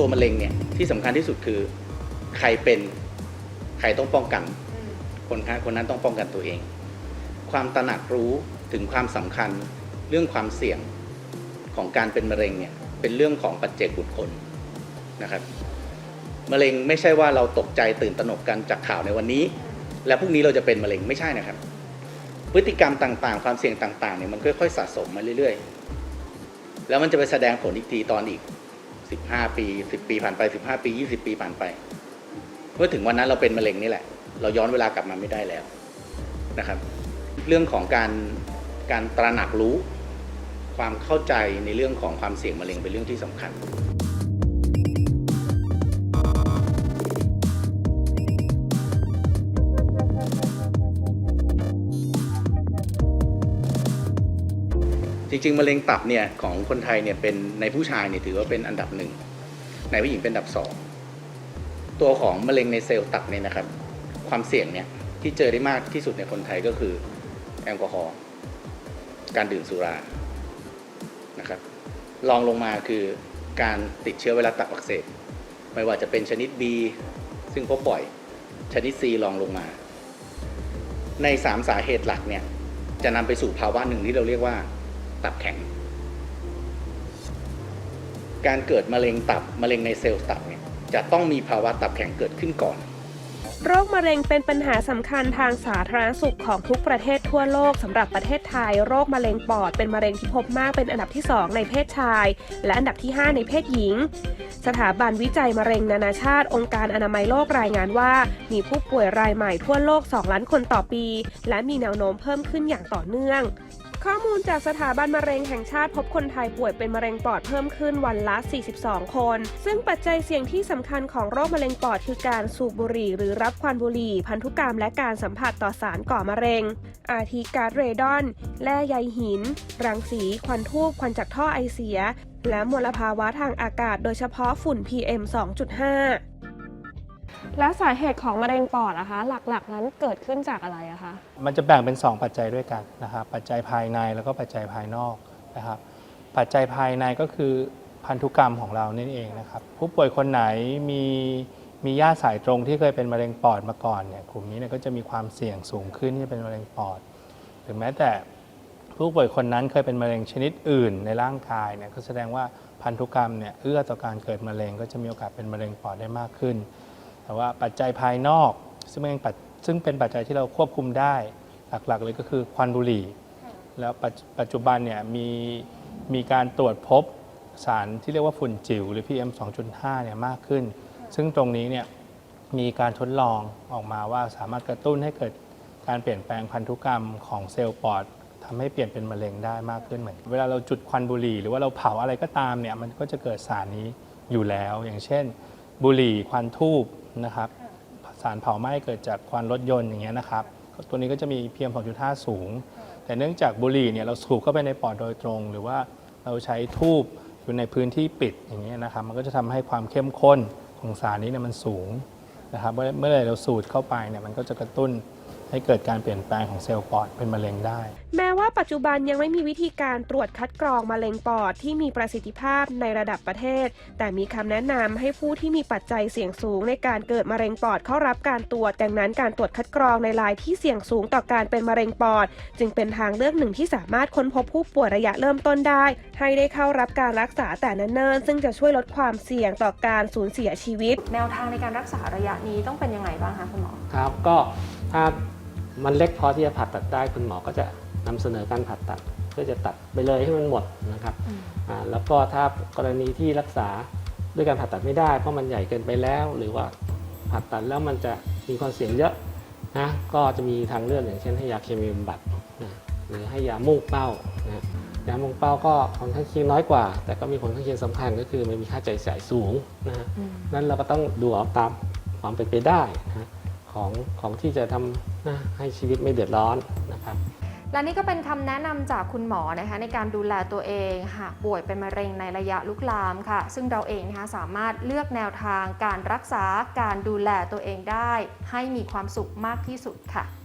ตัวมะเร็งเนี่ยที่สำคัญที่สุดคือใครเป็นใครต้องป้องกันคนนั้นคนนั้นต้องป้องกันตัวเอง ความตระหนักรู้ถึงความสำคัญเรื่องความเสี่ยงของการเป็นมะเร็งเนี่ยเป็นเรื่องของปัจเจกบุคคลนะครับมะเร็งไม่ใช่ว่าเราตกใจตื่นตระหนกกันจากข่าวในวันนี้ และพรุ่งนี้เราจะเป็นมะเร็งไม่ใช่นะครับ พฤติกรรมต่างๆ ความเสี่ยงต่างๆเนี่ยมันค่อยๆสะสมมาเรื่อยๆ แล้วมันจะไปแสดงผลอีกทีตอนอีก 15 ปี 10 ปีผ่านไป 15 ปี 20 ปีผ่านไป เมื่อถึงวันนั้นเราเป็นมะเร็งนี่แหละ เราย้อนเวลากลับมาไม่ได้แล้วนะครับ เรื่องของการการตระหนักรู้ ความเข้าใจในเรื่องของความเสี่ยงมะเร็งเป็นเรื่องที่สำคัญ จริง ๆมะเร็งตับเนี่ยของคนไทยเนี่ยเป็นในผู้ชายเนี่ยถือว่าเป็นอันดับหนึ่งในผู้หญิงเป็นอันดับสองตัวของมะเร็งในเซลล์ตับเนี่ยนะครับ ความเสี่ยงเนี่ยที่เจอได้มากที่สุดในคนไทยก็คือแอลกอฮอล์การดื่มสุรานะครับรองลงมาคือการติดเชื้อไวรัสตับอักเสบไม่ว่าจะเป็นชนิด B ซึ่งพบบ่อยชนิด C รองลงมา ใน 3 สาเหตุหลักเนี่ยจะนำไปสู่ภาวะหนึ่งที่เราเรียกว่า ตับแข็ง การเกิดมะเร็งตับมะเร็งในเซลล์ตับเนี่ยจะต้องมีภาวะตับแข็งเกิดขึ้นก่อน โรคมะเร็งเป็นปัญหาสำคัญทางสาธารณสุขของทุกประเทศทั่วโลกสำหรับประเทศไทย โรคมะเร็งปอดเป็นมะเร็งที่พบมากเป็นอันดับที่ 2 ในเพศชาย และอันดับที่ 5 ในเพศหญิงสถาบันวิจัยมะเร็งนานาชาติ องค์การอนามัยโลกรายงานว่า มีผู้ป่วยรายใหม่ทั่วโลก 2 ล้านคนต่อปี และมีแนวโน้มเพิ่มขึ้นอย่างต่อเนื่อง ข้อมูลจากสถาบันมะเร็งแห่งชาติพบคนไทยป่วยเป็นมะเร็งปอดเพิ่มขึ้นวันละ 42 คน ซึ่งปัจจัยเสี่ยงที่สำคัญของโรคมะเร็งปอดคือการสูบบุหรี่หรือรับควันบุหรี่ พันธุกรรมและการสัมผัสต่อสารก่อมะเร็ง อาทิก๊าซเรดอน แร่ใยหิน รังสี ควันทูบควันจากท่อไอเสีย และมลภาวะทางอากาศโดยเฉพาะฝุ่น PM 2.5 และสาเหตุของมะเร็งปอดนะคะ หลักๆ นั้นเกิดขึ้นจากอะไรอะคะมันจะแบ่งเป็น 2 ปัจจัยด้วยกันนะครับปัจจัยภายในแล้วก็ปัจจัยภายนอกนะครับ ปัจจัยภายในก็คือพันธุกรรมของเรานี่นเองนะครับผู้ป่วยคนไหนมีมีญาติสายตรงที่เคยเป็นมะเร็งปอดมาก่อนเนี่ยกลุ่มนี้เนี่ยก็จะมีความเสี่ยงสูงขึ้นที่จะเป็นมะเร็งปอด หรือแม้แต่ผู้ป่วยคนนั้นเคยเป็นมะเร็งชนิดอื่นในร่างกายเนี่ยก็แสดงว่าพันธุกรรมเนี่ยเอื้อต่อการเกิดมะเร็งก็จะมีโอกาสเป็นมะเร็งปอดได้มากขึ้น แต่ว่าปัจจัยภายนอก ซึ่งเป็นปัจซึ่งเป็นปัจจัยที่เราควบคุมได้หลักๆเลยก็คือควันบุหรี่ แล้วปัจปัจจุบันเนี่ยมีมีการตรวจพบสารที่เรียกว่าฝุ่นจิ๋วหรือ PM 2.5เนี่ยมากขึ้น ซึ่งตรงนี้เนี่ยมีการทดลองออกมาว่าสามารถกระตุ้นให้เกิดการเปลี่ยนแปลงพันธุกรรมของเซลล์ปอดทำให้เปลี่ยนเป็นมะเร็งได้มากขึ้นเหมือน เวลาเราจุดควันบุหรี่ หรือว่าเราเผาอะไรก็ตามเนี่ยมันก็จะเกิดสารนี้อยู่แล้ว อย่างเช่น บุหรี่ควันทูบ นะครับสารเผาไหม้เกิดจากควันรถยนต์อย่างเงี้ยนะครับ ตัวนี้ก็จะมี PM 2.5 สูง แต่เนื่องจากบุหรี่เนี่ยเราสูบเข้าไปในปอดโดยตรง หรือว่าเราใช้ทูบอยู่ในพื้นที่ปิดอย่างเงี้ยนะครับ มันก็จะทำให้ความเข้มข้นของสารนี้เนี่ยมันสูงนะครับ เมื่อไรเราสูดเข้าไปเนี่ยมันก็จะกระตุ้น ให้เกิดการเปลี่ยนแปลงของเซลล์ปอดเป็นมะเร็งได้ แม้ว่าปัจจุบันยังไม่มีวิธีการตรวจคัดกรองมะเร็งปอดที่มีประสิทธิภาพในระดับประเทศ แต่มีคำแนะนำให้ผู้ที่มีปัจจัยเสี่ยงสูงในการเกิดมะเร็งปอดเข้ารับการตรวจ ดังนั้นการตรวจคัดกรองในรายที่เสี่ยงสูงต่อการเป็นมะเร็งปอด จึงเป็นทางเลือกหนึ่งที่สามารถค้นพบผู้ป่วยระยะเริ่มต้นได้ ให้ได้เข้ารับการรักษาแต่เนิ่นๆซึ่งจะช่วยลดความเสี่ยงต่อการสูญเสียชีวิต แนวทางในการรักษาระยะนี้ต้องเป็นยังไงบ้างคะคุณหมอครับก็ถ้า มันเล็กพอที่จะผ่าตัดได้คุณหมอก็จะนำเสนอการผ่าตัดเพื่อจะตัดไปเลยให้มันหมดนะครับอืมอ่าแล้วก็ถ้ากรณีที่รักษาด้วยการผ่าตัดไม่ได้เพราะมันใหญ่เกินไปแล้ว หรือว่าผ่าตัดแล้วมันจะมีความเสี่ยงเยอะนะก็จะมีทางเลือกอย่างเช่นให้ยาเคมีบำบัดนะหรือให้ยามุ่งเป้านะยามุ่งเป้าก็ผลข้างเคียงน้อยกว่า แต่ก็มีผลข้างเคียงสำคัญก็คือมันมีค่าใช้จ่ายสูงนะฮะอืมนั้นเราก็ต้องดูเอาตามความเป็นไปได้นะฮะของของที่จะทำ นะให้ชีวิตไม่เดือดร้อนนะครับ และนี่ก็เป็นคำแนะนำจากคุณหมอนะคะในการดูแลตัวเองหากป่วยเป็นมะเร็งในระยะลุกลามค่ะ ซึ่งเราเองนะคะสามารถเลือกแนวทางการรักษาการดูแลตัวเองได้ ให้มีความสุขมากที่สุดค่ะ